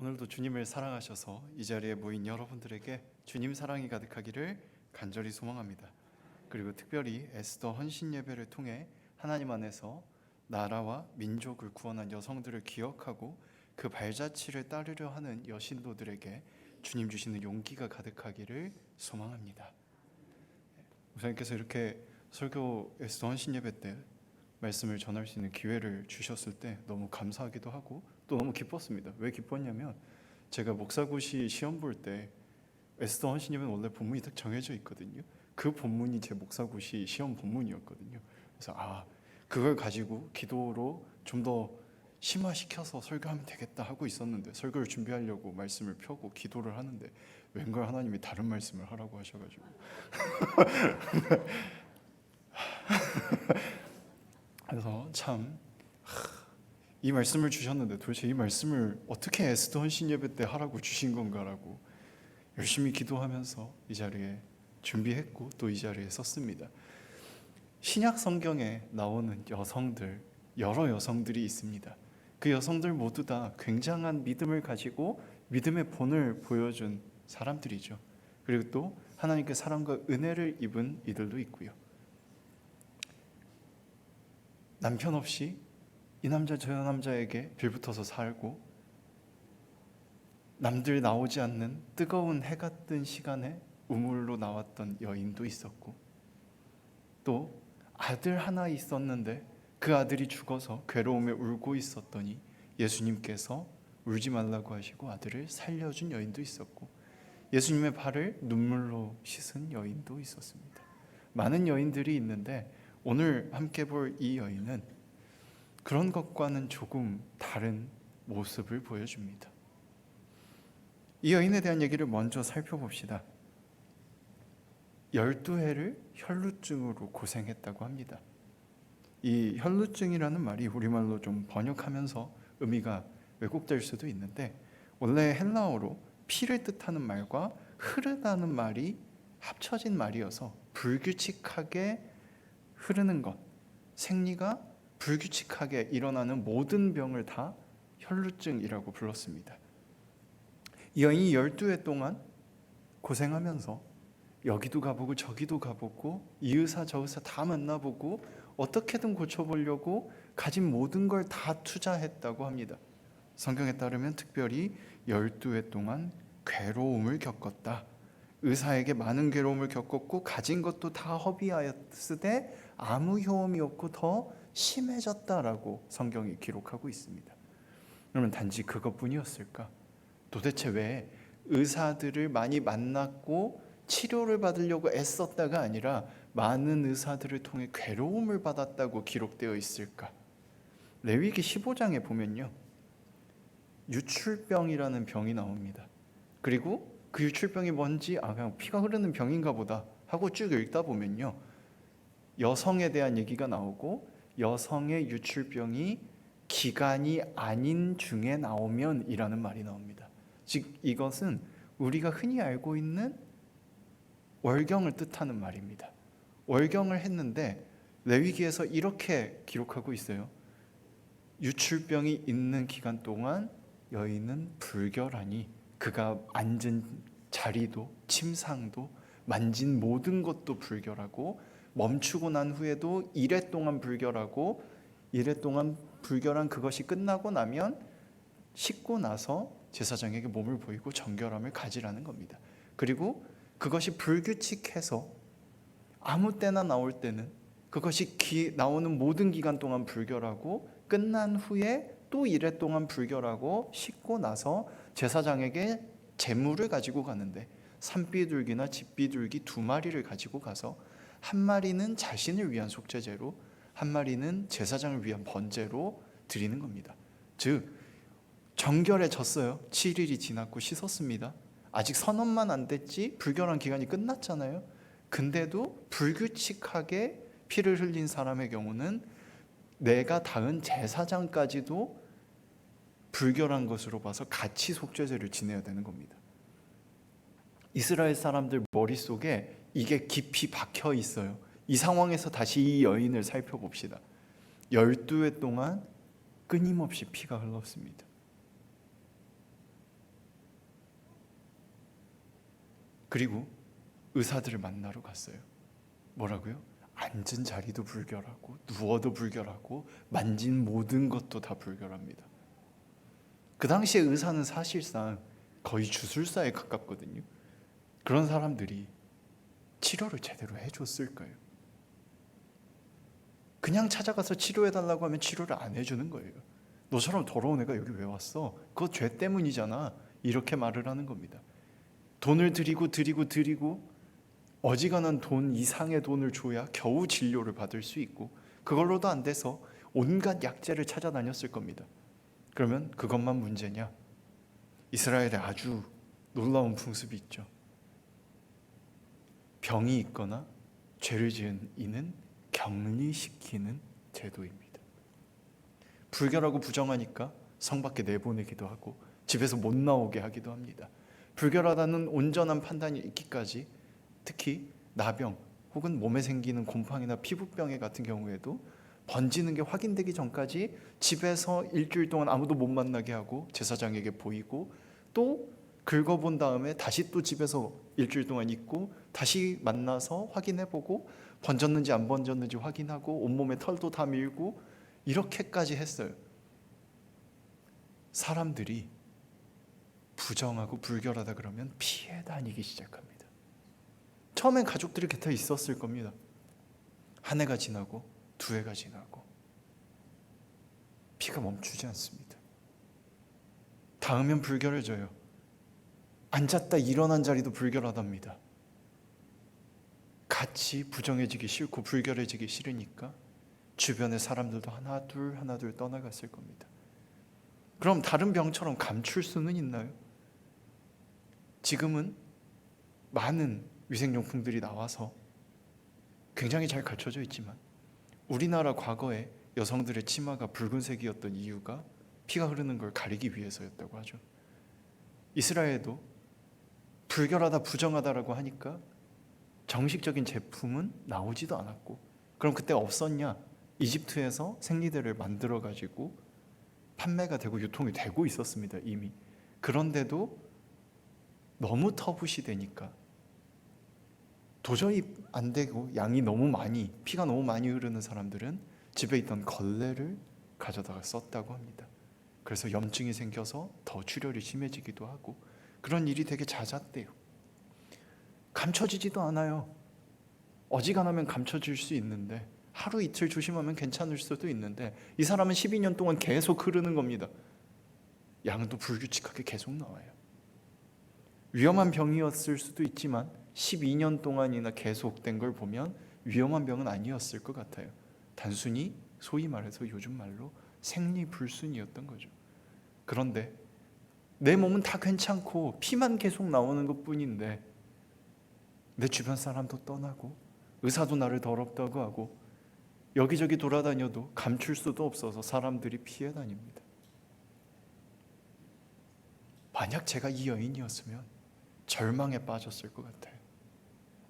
오늘도 주님을 사랑하셔서 이 자리에 모인 여러분들에게 주님 사랑이 가득하기를 간절히 소망합니다. 그리고 특별히 에스더 헌신 예배를 통해 하나님 안에서 나라와 민족을 구원한 여성들을 기억하고 그 발자취를 따르려 하는 여신도들에게 주님 주시는 용기가 가득하기를 소망합니다. 우사님께서 이렇게 설교 에스더 헌신 예배 때 말씀을 전할 수 있는 기회를 주셨을 때 너무 감사하기도 하고 또 너무 기뻤습니다. 왜 기뻤냐면 제가 목사고시 시험 볼 때 에스더 헌신이면 원래 본문이 딱 정해져 있거든요. 그 본문이 제 목사고시 시험 본문이었거든요. 그래서 아 그걸 가지고 기도로 좀 더 심화시켜서 설교하면 되겠다 하고 있었는데 설교를 준비하려고 말씀을 펴고 기도를 하는데 웬걸 하나님이 다른 말씀을 하라고 하셔가지고 그래서 참 이 말씀을 주셨는데 도대체 이 말씀을 어떻게 에스더 헌신 예배 때 하라고 주신 건가라고 열심히 기도하면서 이 자리에 준비했고 또 이 자리에 섰습니다. 신약 성경에 나오는 여성들 여러 여성들이 있습니다. 그 여성들 모두 다 굉장한 믿음을 가지고 믿음의 본을 보여준 사람들이죠. 그리고 또 하나님께 사랑과 은혜를 입은 이들도 있고요. 남편 없이 이 남자 저 남자에게 빌붙어서 살고 남들 나오지 않는 뜨거운 해가 뜬 시간에 우물로 나왔던 여인도 있었고 또 아들 하나 있었는데 그 아들이 죽어서 괴로움에 울고 있었더니 예수님께서 울지 말라고 하시고 아들을 살려준 여인도 있었고 예수님의 발을 눈물로 씻은 여인도 있었습니다. 많은 여인들이 있는데 오늘 함께 볼 이 여인은 그런 것과는 조금 다른 모습을 보여줍니다. 이 여인에 대한 얘기를 먼저 살펴봅시다. 12해를 혈루증으로 고생했다고 합니다. 이 혈루증이라는 말이 우리말로 좀 번역하면서 의미가 왜곡될 수도 있는데 원래 헬라어로 피를 뜻하는 말과 흐르다는 말이 합쳐진 말이어서 불규칙하게 흐르는 것, 생리가 불규칙하게 일어나는 모든 병을 다 혈루증이라고 불렀습니다. 이 여인이 12해 동안 고생하면서 여기도 가보고 저기도 가보고 이 의사 저 의사 다 만나보고 어떻게든 고쳐보려고 가진 모든 걸 다 투자했다고 합니다. 성경에 따르면 특별히 12해 동안 괴로움을 겪었다. 의사에게 많은 괴로움을 겪었고 가진 것도 다 허비하였으되 아무 효험이 없고 더 심해졌다라고 성경이 기록하고 있습니다. 그러면 단지 그것뿐이었을까? 도대체 왜 의사들을 많이 만났고 치료를 받으려고 애썼다가 아니라 많은 의사들을 통해 괴로움을 받았다고 기록되어 있을까? 레위기 15장에 보면요. 유출병이라는 병이 나옵니다. 그리고 그 유출병이 뭔지 아 그냥 피가 흐르는 병인가 보다 하고 쭉 읽다 보면요. 여성에 대한 얘기가 나오고 여성의 유출병이 기간이 아닌 중에 나오면이라는 말이 나옵니다. 즉 이것은 우리가 흔히 알고 있는 월경을 뜻하는 말입니다. 월경을 했는데 레위기에서 이렇게 기록하고 있어요. 유출병이 있는 기간 동안 여인은 불결하니 그가 앉은 자리도 침상도 만진 모든 것도 불결하고 멈추고 난 후에도 이래 동안 불결하고 이래 동안 불결한 그것이 끝나고 나면 씻고 나서 제사장에게 몸을 보이고 정결함을 가지라는 겁니다. 그리고 그것이 불규칙해서 아무 때나 나올 때는 그것이 기, 나오는 모든 기간 동안 불결하고 끝난 후에 또 이래 동안 불결하고 씻고 나서 제사장에게 재물을 가지고 가는데 산비둘기나 집비둘기 두 마리를 가지고 가서 한 마리는 자신을 위한 속죄제로 한 마리는 제사장을 위한 번제로 드리는 겁니다. 즉 정결해졌어요. 7일이 지났고 씻었습니다. 아직 선언만 안 됐지 불결한 기간이 끝났잖아요. 근데도 불규칙하게 피를 흘린 사람의 경우는 내가 닿은 제사장까지도 불결한 것으로 봐서 같이 속죄제를 지내야 되는 겁니다. 이스라엘 사람들 머릿속에 이게 깊이 박혀 있어요. 이 상황에서 다시 이 여인을 살펴봅시다. 열두 해 동안 끊임없이 피가 흘렀습니다. 그리고 의사들을 만나러 갔어요. 뭐라고요? 앉은 자리도 불결하고 누워도 불결하고 만진 모든 것도 다 불결합니다. 그 당시에 의사는 사실상 거의 주술사에 가깝거든요. 그런 사람들이 치료를 제대로 해줬을까요? 그냥 찾아가서 치료해달라고 하면 치료를 안 해주는 거예요. 너처럼 더러운 애가 여기 왜 왔어? 그거 죄 때문이잖아. 이렇게 말을 하는 겁니다. 돈을 드리고 드리고 드리고 어지간한 돈 이상의 돈을 줘야 겨우 진료를 받을 수 있고 그걸로도 안 돼서 온갖 약재를 찾아다녔을 겁니다. 그러면 그것만 문제냐? 이스라엘에 아주 놀라운 풍습이 있죠. 병이 있거나 죄를 지은 이는 격리시키는 제도입니다. 불결하고 부정하니까 성 밖에 내보내기도 하고 집에서 못 나오게 하기도 합니다. 불결하다는 온전한 판단이 있기까지 특히 나병 혹은 몸에 생기는 곰팡이나 피부병에 같은 경우에도 번지는 게 확인되기 전까지 집에서 일주일 동안 아무도 못 만나게 하고 제사장에게 보이고 또 긁어본 다음에 다시 또 집에서 일주일 동안 있고 다시 만나서 확인해보고 번졌는지 안 번졌는지 확인하고 온몸에 털도 다 밀고 이렇게까지 했어요. 사람들이 부정하고 불결하다 그러면 피해 다니기 시작합니다. 처음엔 가족들이 곁에 있었을 겁니다. 한 해가 지나고 두 해가 지나고 피가 멈추지 않습니다. 닿으면 불결해져요. 앉았다 일어난 자리도 불결하답니다. 같이 부정해지기 싫고 불결해지기 싫으니까 주변의 사람들도 하나 둘 하나 둘 떠나갔을 겁니다. 그럼 다른 병처럼 감출 수는 있나요? 지금은 많은 위생용품들이 나와서 굉장히 잘 갖춰져 있지만 우리나라 과거에 여성들의 치마가 붉은색이었던 이유가 피가 흐르는 걸 가리기 위해서였다고 하죠. 이스라엘도 불결하다 부정하다라고 하니까 정식적인 제품은 나오지도 않았고 그럼 그때 없었냐? 이집트에서 생리대를 만들어 가지고 판매가 되고 유통이 되고 있었습니다 이미 그런데도 너무 터부시 되니까 도저히 안 되고 양이 너무 많이 피가 너무 많이 흐르는 사람들은 집에 있던 걸레를 가져다가 썼다고 합니다. 그래서 염증이 생겨서 더 출혈이 심해지기도 하고 그런 일이 되게 잦았대요. 감춰지지도 않아요. 어지간하면 감춰질 수 있는데 하루 이틀 조심하면 괜찮을 수도 있는데 이 사람은 12년 동안 계속 흐르는 겁니다. 양도 불규칙하게 계속 나와요. 위험한 병이었을 수도 있지만 12년 동안이나 계속된 걸 보면 위험한 병은 아니었을 것 같아요. 단순히 소위 말해서 요즘 말로 생리 불순이었던 거죠. 그런데 내 몸은 다 괜찮고 피만 계속 나오는 것 뿐인데 내 주변 사람도 떠나고 의사도 나를 더럽다고 하고 여기저기 돌아다녀도 감출 수도 없어서 사람들이 피해 다닙니다. 만약 제가 이 여인이었으면 절망에 빠졌을 것 같아요.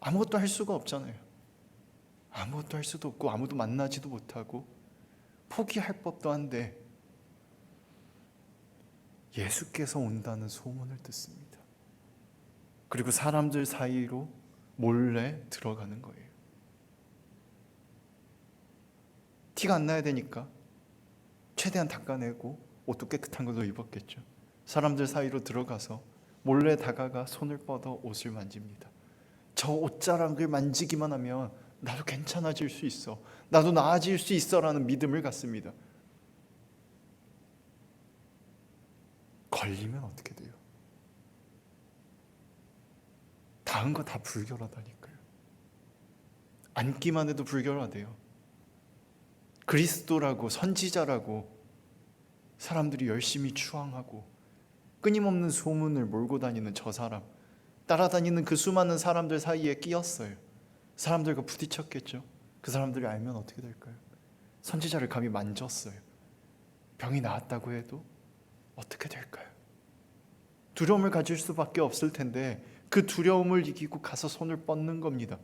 아무것도 할 수가 없잖아요. 아무것도 할 수도 없고 아무도 만나지도 못하고 포기할 법도 한데 예수께서 온다는 소문을 듣습니다. 그리고 사람들 사이로 몰래 들어가는 거예요. 티가 안 나야 되니까 최대한 닦아내고 옷도 깨끗한 걸로 입었겠죠. 사람들 사이로 들어가서 몰래 다가가 손을 뻗어 옷을 만집니다. 저 옷자락을 만지기만 하면 나도 괜찮아질 수 있어. 나도 나아질 수 있어라는 믿음을 갖습니다. 걸리면 어떻게 돼요? 닿은 거다 불결하다니까요. 앉기만 해도 불결하대요. 그리스도라고 선지자라고 사람들이 열심히 추앙하고 끊임없는 소문을 몰고 다니는 저 사람 따라다니는 그 수많은 사람들 사이에 끼었어요. 사람들과 부딪혔겠죠. 그 사람들이 알면 어떻게 될까요? 선지자를 감히 만졌어요. 병이 나았다고 해도 어떻게 될까요? 두려움을 가질 수밖에 없을 텐데 그 두려움을 이기고 가서 손을 뻗는 겁니다.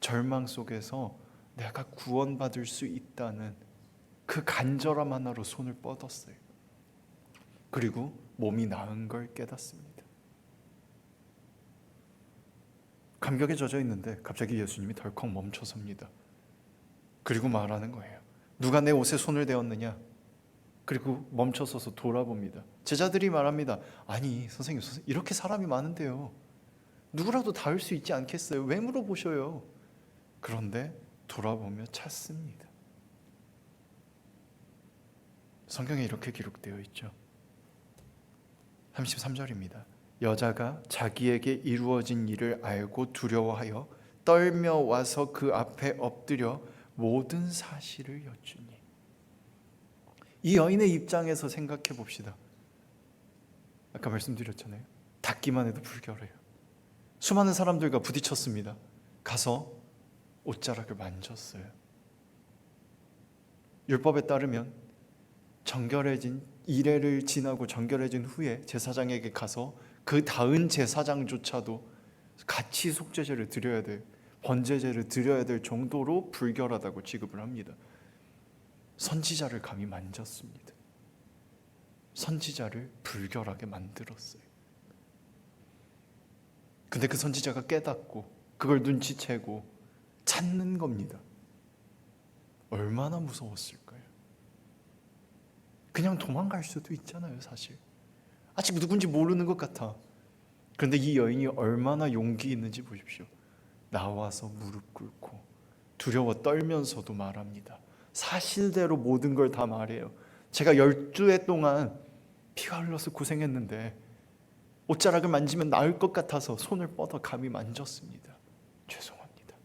절망 속에서 내가 구원받을 수 있다는 그 간절함 하나로 손을 뻗었어요. 그리고 몸이 나은 걸 깨닫습니다. 감격에 젖어 있는데 갑자기 예수님이 덜컥 멈춰섭니다. 그리고 말하는 거예요. 누가 내 옷에 손을 대었느냐? 그리고 멈춰서서 돌아봅니다. 제자들이 말합니다. 아니 선생님, 선생님 이렇게 사람이 많은데요. 누구라도 닿을 수 있지 않겠어요? 왜 물어보셔요? 그런데 돌아보며 찾습니다. 성경에 이렇게 기록되어 있죠. 33절입니다. 여자가 자기에게 이루어진 일을 알고 두려워하여 떨며 와서 그 앞에 엎드려 모든 사실을 여쭈니 이 여인의 입장에서 생각해 봅시다. 아까 말씀드렸잖아요. 닿기만 해도 불결해요. 수많은 사람들과 부딪혔습니다. 가서 옷자락을 만졌어요. 율법에 따르면 정결해진 이래를 지나고 정결해진 후에 제사장에게 가서 그 닿은 제사장조차도 같이 속죄제를 드려야 돼 번제제를 드려야 될 정도로 불결하다고 취급을 합니다. 선지자를 감히 만졌습니다. 선지자를 불결하게 만들었어요. 근데 그 선지자가 깨닫고 그걸 눈치채고 찾는 겁니다. 얼마나 무서웠을까요? 그냥 도망갈 수도 있잖아요, 사실. 아직 누군지 모르는 것 같아. 그런데 이 여인이 얼마나 용기 있는지 보십시오. 나와서 무릎 꿇고 두려워 떨면서도 말합니다. 사실대로 모든 걸 다 말해요. 제가 열두 해 동안 피가 흘러서 고생했는데 옷자락을 만지면 나을 것 같아서 손을 뻗어 감히 만졌습니다. 죄송합니다.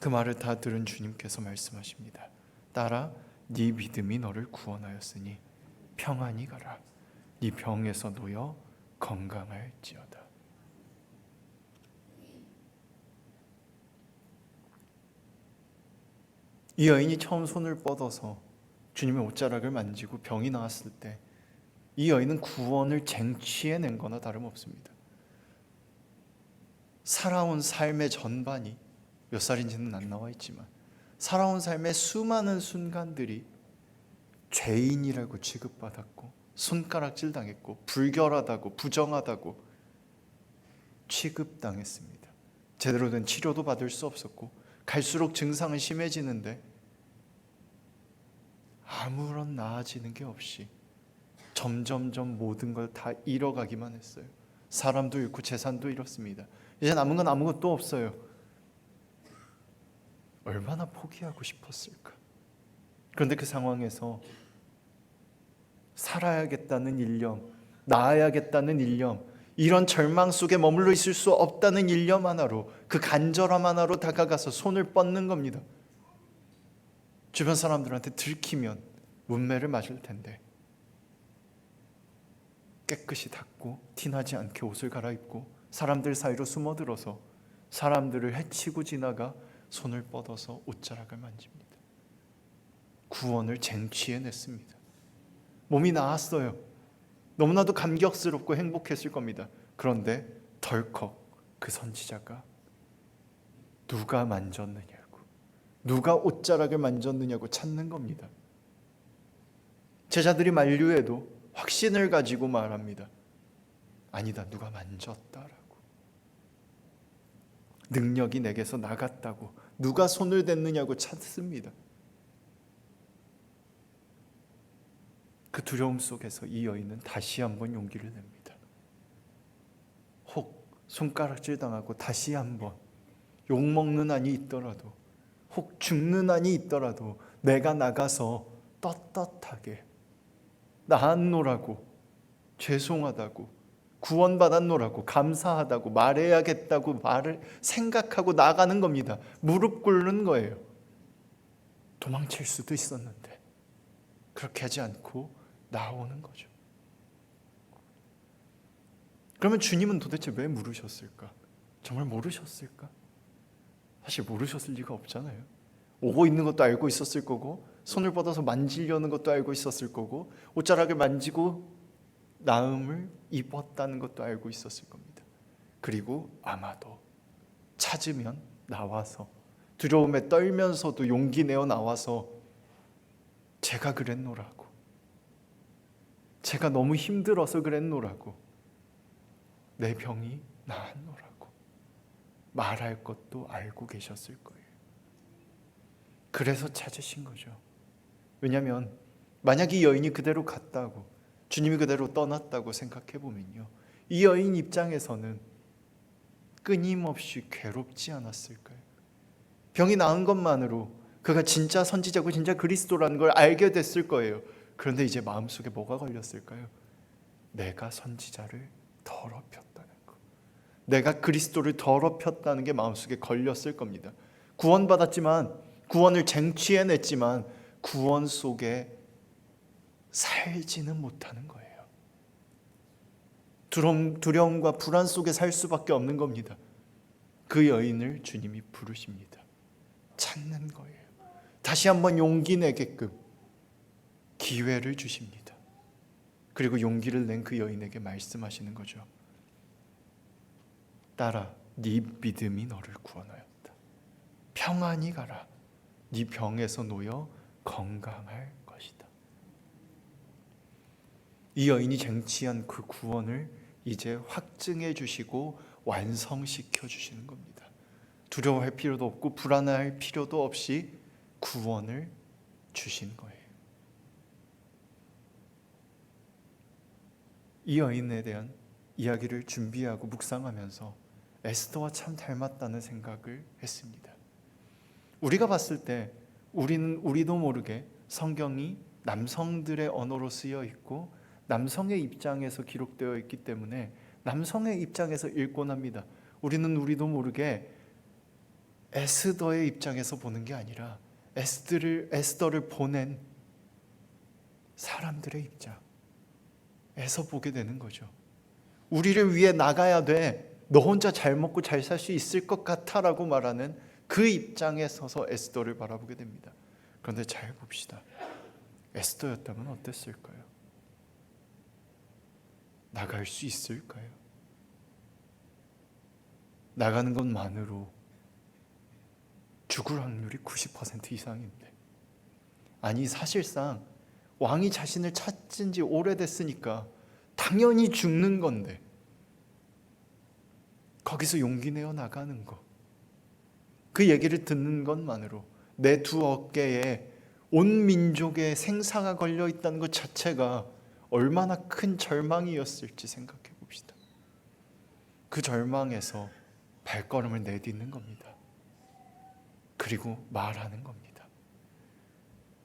그 말을 다 들은 주님께서 말씀하십니다. 딸아, 네 믿음이 너를 구원하였으니 평안히 가라. 네 병에서 놓여 건강할지어다. 이 여인이 처음 손을 뻗어서 주님의 옷자락을 만지고 병이 나았을 때 이 여인은 구원을 쟁취해낸 거나 다름없습니다. 살아온 삶의 전반이 몇 살인지는 안 나와 있지만 살아온 삶의 수많은 순간들이 죄인이라고 취급받았고 손가락질 당했고 불결하다고 부정하다고 취급당했습니다. 제대로 된 치료도 받을 수 없었고 갈수록 증상은 심해지는데 아무런 나아지는 게 없이 점점점 모든 걸 다 잃어가기만 했어요. 사람도 잃고 재산도 잃었습니다. 이제 남은 건 아무것도 없어요. 얼마나 포기하고 싶었을까? 그런데 그 상황에서 살아야겠다는 일념, 나아야겠다는 일념, 이런 절망 속에 머물러 있을 수 없다는 일념 하나로 그 간절함 하나로 다가가서 손을 뻗는 겁니다. 주변 사람들한테 들키면 문매를 맞을 텐데 깨끗이 닦고 티나지 않게 옷을 갈아입고 사람들 사이로 숨어들어서 사람들을 해치고 지나가 손을 뻗어서 옷자락을 만집니다. 구원을 쟁취해냈습니다. 몸이 나았어요. 너무나도 감격스럽고 행복했을 겁니다. 그런데 덜컥 그 선지자가 누가 만졌느냐고, 누가 옷자락을 만졌느냐고 찾는 겁니다. 제자들이 만류해도 확신을 가지고 말합니다. 아니다, 누가 만졌다라고. 능력이 내게서 나갔다고, 누가 손을 댔느냐고 찾습니다. 그 두려움 속에서 이 여인은 다시 한번 용기를 냅니다. 혹 손가락질 당하고 다시 한번 욕 먹는 한이 있더라도 혹 죽는 한이 있더라도 내가 나가서 떳떳하게 나았노라고 죄송하다고 구원받았노라고 감사하다고 말해야겠다고 말을 생각하고 나가는 겁니다. 무릎 꿇는 거예요. 도망칠 수도 있었는데 그렇게 하지 않고 나오는 거죠. 그러면 주님은 도대체 왜 물으셨을까? 정말 모르셨을까? 사실 모르셨을 리가 없잖아요. 오고 있는 것도 알고 있었을 거고 손을 뻗어서 만지려는 것도 알고 있었을 거고 옷자락을 만지고 나음을 입었다는 것도 알고 있었을 겁니다. 그리고 아마도 찾으면 나와서 두려움에 떨면서도 용기 내어 나와서 제가 그랬노라고 제가 너무 힘들어서 그랬노라고 내 병이 나았노라고 말할 것도 알고 계셨을 거예요. 그래서 찾으신 거죠. 왜냐하면 만약 이 여인이 그대로 갔다고 주님이 그대로 떠났다고 생각해 보면요, 이 여인 입장에서는 끊임없이 괴롭지 않았을까요? 병이 나은 것만으로 그가 진짜 선지자고 진짜 그리스도라는 걸 알게 됐을 거예요. 그런데 이제 마음속에 뭐가 걸렸을까요? 내가 선지자를 더럽혔다는 거. 내가 그리스도를 더럽혔다는 게 마음속에 걸렸을 겁니다. 구원받았지만 구원을 쟁취해냈지만 구원 속에 살지는 못하는 거예요. 두려움, 두려움과 불안 속에 살 수밖에 없는 겁니다. 그 여인을 주님이 부르십니다. 찾는 거예요. 다시 한번 용기 내게끔 기회를 주십니다. 그리고 용기를 낸 그 여인에게 말씀하시는 거죠. 딸아, 네 믿음이 너를 구원하였다. 평안히 가라. 네 병에서 놓여 건강할 것이다. 이 여인이 쟁취한 그 구원을 이제 확증해 주시고 완성시켜 주시는 겁니다. 두려워할 필요도 없고 불안할 필요도 없이 구원을 주신 거예요. 이 여인에 대한 이야기를 준비하고 묵상하면서 에스더와 참 닮았다는 생각을 했습니다. 우리가 봤을 때 우리는 우리도 모르게 성경이 남성들의 언어로 쓰여 있고 남성의 입장에서 기록되어 있기 때문에 남성의 입장에서 읽곤 합니다. 우리는 우리도 모르게 에스더의 입장에서 보는 게 아니라 에스더를 에스더를 보낸 사람들의 입장에서 보게 되는 거죠. 우리를 위해 나가야 돼. 너 혼자 잘 먹고 잘 살 수 있을 것 같아라고 말하는 그 입장에 서서 에스더를 바라보게 됩니다. 그런데 잘 봅시다. 에스더였다면 어땠을까요? 나갈 수 있을까요? 나가는 것만으로 죽을 확률이 90% 이상인데. 아니, 사실상 왕이 자신을 찾은 지 오래됐으니까 당연히 죽는 건데. 거기서 용기 내어 나가는 거. 그 얘기를 듣는 것만으로 내 두 어깨에 온 민족의 생사가 걸려 있다는 것 자체가 얼마나 큰 절망이었을지 생각해 봅시다. 그 절망에서 발걸음을 내딛는 겁니다. 그리고 말하는 겁니다.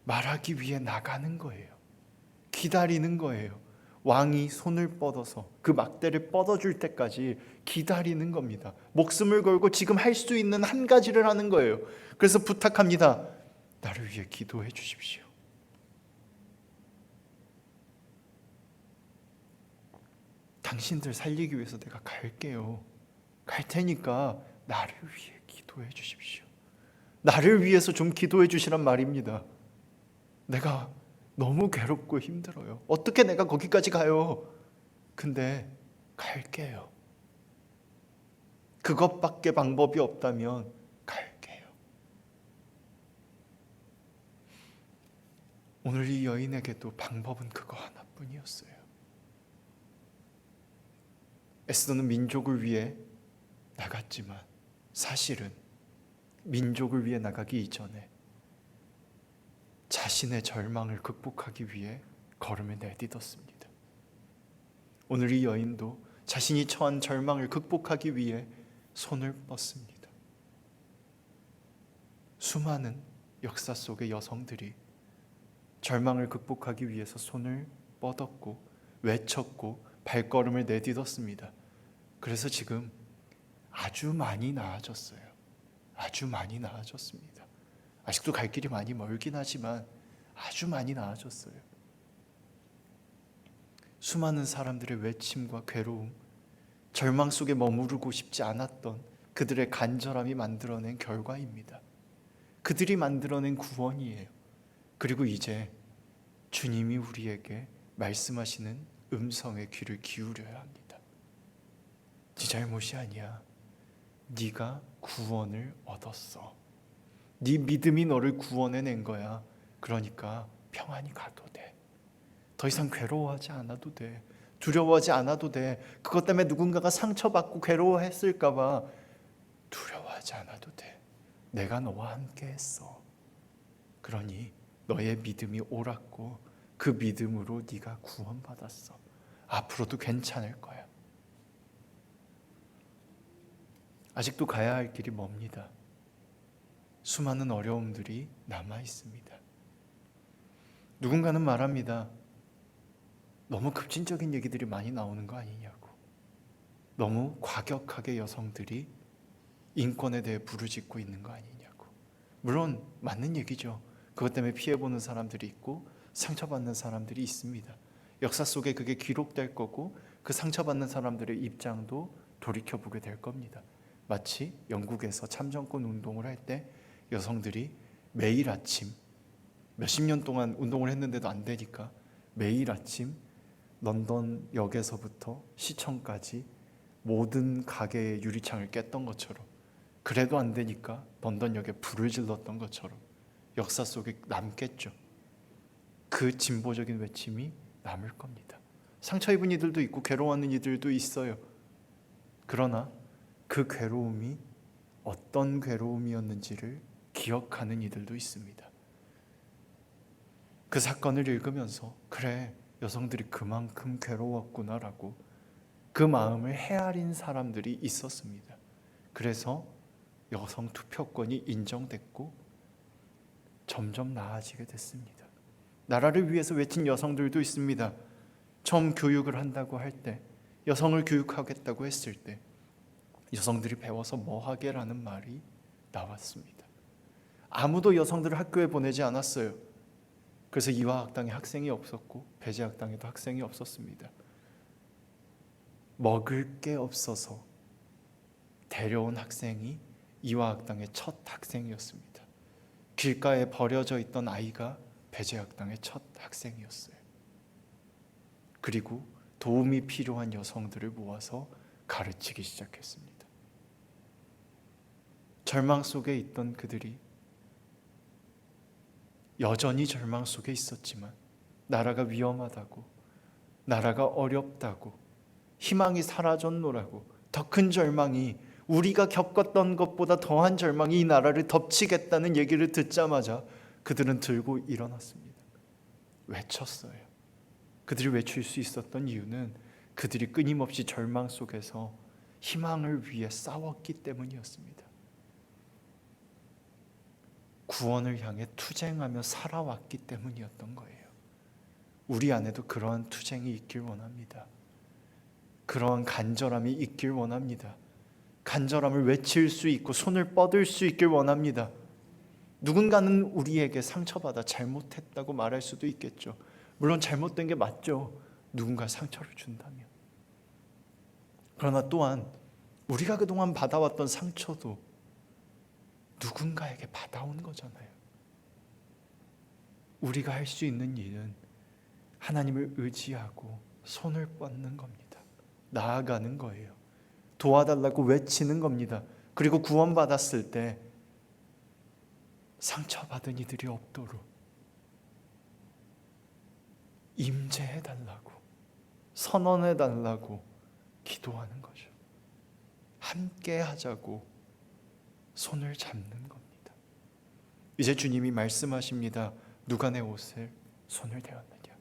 말하기 위해 나가는 거예요. 기다리는 거예요. 왕이 손을 뻗어서 그 막대를 뻗어줄 때까지 기다리는 겁니다. 목숨을 걸고 지금 할 수 있는 한 가지를 하는 거예요. 그래서 부탁합니다. 나를 위해 기도해 주십시오. 당신들 살리기 위해서 내가 갈게요. 갈 테니까 나를 위해 기도해 주십시오. 나를 위해서 좀 기도해 주시란 말입니다. 내가 너무 괴롭고 힘들어요. 어떻게 내가 거기까지 가요? 근데 갈게요. 그것밖에 방법이 없다면 갈게요. 오늘 이 여인에게도 방법은 그거 하나뿐이었어요. 에스더는 민족을 위해 나갔지만 사실은 민족을 위해 나가기 이전에 자신의 절망을 극복하기 위해 걸음을 내딛었습니다. 오늘 이 여인도 자신이 처한 절망을 극복하기 위해 손을 뻗습니다. 수많은 역사 속의 여성들이 절망을 극복하기 위해서 손을 뻗었고 외쳤고 발걸음을 내딛었습니다. 그래서 지금 아주 많이 나아졌어요. 아주 많이 나아졌습니다. 아직도 갈 길이 많이 멀긴 하지만 아주 많이 나아졌어요. 수많은 사람들의 외침과 괴로움, 절망 속에 머무르고 싶지 않았던 그들의 간절함이 만들어낸 결과입니다. 그들이 만들어낸 구원이에요. 그리고 이제 주님이 우리에게 말씀하시는 음성의 귀를 기울여야 합니다. 네 잘못이 아니야. 네가 구원을 얻었어. 네 믿음이 너를 구원해낸 거야. 그러니까 평안히 가도 돼. 더 이상 괴로워하지 않아도 돼. 두려워하지 않아도 돼. 그것 때문에 누군가가 상처받고 괴로워했을까봐 두려워하지 않아도 돼. 내가 너와 함께 했어. 그러니 너의 믿음이 옳았고 그 믿음으로 네가 구원받았어. 앞으로도 괜찮을 거야. 아직도 가야 할 길이 멉니다. 수많은 어려움들이 남아 있습니다. 누군가는 말합니다. 너무 급진적인 얘기들이 많이 나오는 거 아니냐고. 너무 과격하게 여성들이 인권에 대해 부르짖고 있는 거 아니냐고. 물론 맞는 얘기죠. 그것 때문에 피해 보는 사람들이 있고 상처받는 사람들이 있습니다. 역사 속에 그게 기록될 거고 그 상처받는 사람들의 입장도 돌이켜 보게 될 겁니다. 마치 영국에서 참정권 운동을 할때 여성들이 매일 아침 몇십 년 동안 운동을 했는데도 안 되니까 매일 아침 런던 역에서부터 시청까지 모든 가게의 유리창을 깼던 것처럼 그래도 안 되니까 런던 역에 불을 질렀던 것처럼 역사 속에 남겠죠. 그 진보적인 외침이 남을 겁니다. 상처 입은 이들도 있고 괴로워하는 이들도 있어요. 그러나 그 괴로움이 어떤 괴로움이었는지를 기억하는 이들도 있습니다. 그 사건을 읽으면서 그래 여성들이 그만큼 괴로웠구나라고 그 마음을 헤아린 사람들이 있었습니다. 그래서 여성 투표권이 인정됐고 점점 나아지게 됐습니다. 나라를 위해서 외친 여성들도 있습니다. 처음 교육을 한다고 할 때, 여성을 교육하겠다고 했을 때, 여성들이 배워서 뭐 하게라는 말이 나왔습니다. 아무도 여성들을 학교에 보내지 않았어요. 그래서 이화학당에 학생이 없었고 배제학당에도 학생이 없었습니다. 먹을 게 없어서 데려온 학생이 이화학당의 첫 학생이었습니다. 길가에 버려져 있던 아이가 배제학당의 첫 학생이었어요. 그리고 도움이 필요한 여성들을 모아서 가르치기 시작했습니다. 절망 속에 있던 그들이 여전히 절망 속에 있었지만 나라가 위험하다고 나라가 어렵다고 희망이 사라졌노라고 더 큰 절망이 우리가 겪었던 것보다 더한 절망이 이 나라를 덮치겠다는 얘기를 듣자마자 그들은 들고 일어났습니다. 외쳤어요. 그들이 외칠 수 있었던 이유는 그들이 끊임없이 절망 속에서 희망을 위해 싸웠기 때문이었습니다. 구원을 향해 투쟁하며 살아왔기 때문이었던 거예요. 우리 안에도 그러한 투쟁이 있길 원합니다. 그러한 간절함이 있길 원합니다. 간절함을 외칠 수 있고 손을 뻗을 수 있길 원합니다. 누군가는 우리에게 상처받아 잘못했다고 말할 수도 있겠죠. 물론 잘못된 게 맞죠. 누군가 상처를 준다면. 그러나 또한 우리가 그동안 받아왔던 상처도 누군가에게 받아온 거잖아요. 우리가 할 수 있는 일은 하나님을 의지하고 손을 뻗는 겁니다. 나아가는 거예요. 도와달라고 외치는 겁니다. 그리고 구원받았을 때 상처받은 이들이 없도록 임재해 달라고 선언해 달라고 기도하는 거죠. 함께 하자고 손을 잡는 겁니다. 이제 주님이 말씀하십니다. 누가 내 옷을 손을 대었느냐?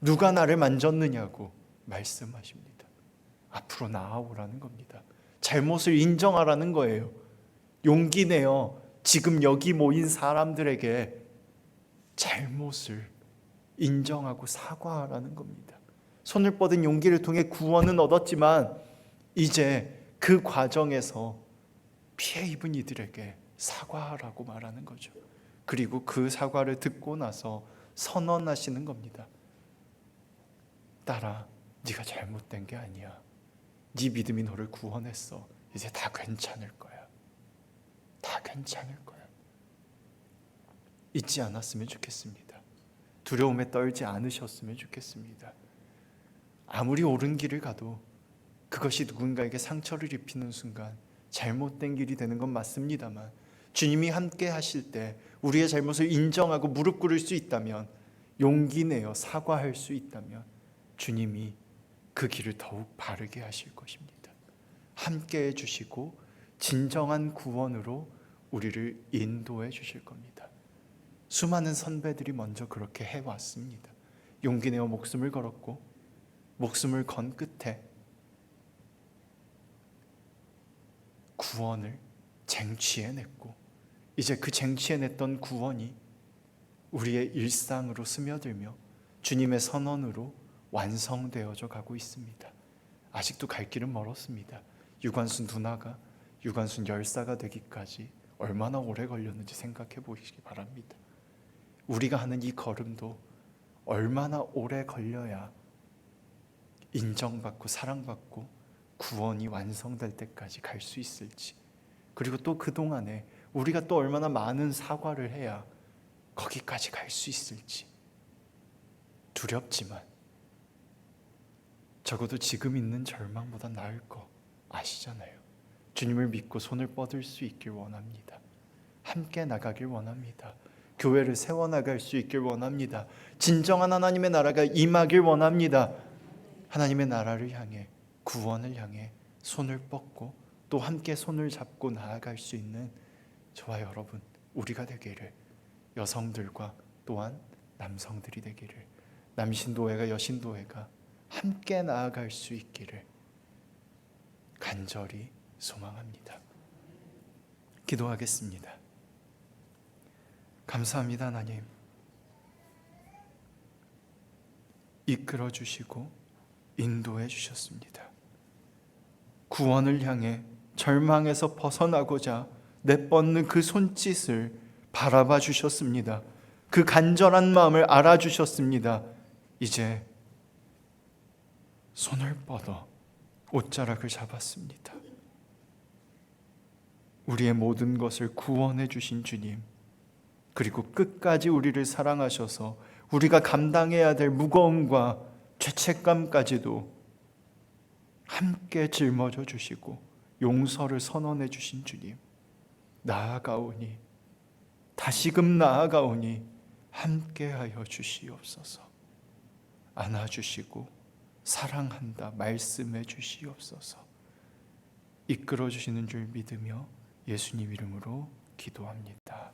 누가 나를 만졌느냐고 말씀하십니다. 앞으로 나아오라는 겁니다. 잘못을 인정하라는 거예요. 용기 내어 지금 여기 모인 사람들에게 잘못을 인정하고 사과하라는 겁니다. 손을 뻗은 용기를 통해 구원은 얻었지만 이제 그 과정에서 피해 입은 이들에게 사과하라고 말하는 거죠. 그리고 그 사과를 듣고 나서 선언하시는 겁니다. 딸아, 네가 잘못된 게 아니야. 네 믿음이 너를 구원했어. 이제 다 괜찮을 거야. 다 괜찮을 거야. 잊지 않았으면 좋겠습니다. 두려움에 떨지 않으셨으면 좋겠습니다. 아무리 옳은 길을 가도 그것이 누군가에게 상처를 입히는 순간 잘못된 길이 되는 건 맞습니다만 주님이 함께 하실 때 우리의 잘못을 인정하고 무릎 꿇을 수 있다면 용기 내어 사과할 수 있다면 주님이 그 길을 더욱 바르게 하실 것입니다. 함께 해 주시고 진정한 구원으로 우리를 인도해 주실 겁니다. 수많은 선배들이 먼저 그렇게 해 왔습니다. 용기 내어 목숨을 걸었고 목숨을 건 끝에 구원을 쟁취해냈고 이제 그 쟁취해냈던 구원이 우리의 일상으로 스며들며 주님의 선언으로 완성되어져 가고 있습니다. 아직도 갈 길은 멀었습니다. 유관순 누나가 유관순 열사가 되기까지 얼마나 오래 걸렸는지 생각해 보시기 바랍니다. 우리가 하는 이 걸음도 얼마나 오래 걸려야 인정받고 사랑받고 구원이 완성될 때까지 갈 수 있을지 그리고 또 그동안에 우리가 또 얼마나 많은 사과를 해야 거기까지 갈 수 있을지 두렵지만 적어도 지금 있는 절망보다 나을 거 아시잖아요. 주님을 믿고 손을 뻗을 수 있길 원합니다. 함께 나가길 원합니다. 교회를 세워 나갈 수 있길 원합니다. 진정한 하나님의 나라가 임하길 원합니다. 하나님의 나라를 향해 구원을 향해 손을 뻗고 또 함께 손을 잡고 나아갈 수 있는 저와 여러분 우리가 되기를 여성들과 또한 남성들이 되기를 남신도회가 여신도회가 함께 나아갈 수 있기를 간절히 소망합니다. 기도하겠습니다. 감사합니다, 하나님. 이끌어 주시고 인도해 주셨습니다. 구원을 향해 절망에서 벗어나고자 내뻗는 그 손짓을 바라봐 주셨습니다. 그 간절한 마음을 알아주셨습니다. 이제 손을 뻗어 옷자락을 잡았습니다. 우리의 모든 것을 구원해 주신 주님, 그리고 끝까지 우리를 사랑하셔서 우리가 감당해야 될 무거움과 죄책감까지도 함께 짊어져 주시고 용서를 선언해 주신 주님, 나아가오니 다시금 나아가오니 함께하여 주시옵소서. 안아주시고 사랑한다 말씀해 주시옵소서. 이끌어 주시는 줄 믿으며 예수님 이름으로 기도합니다.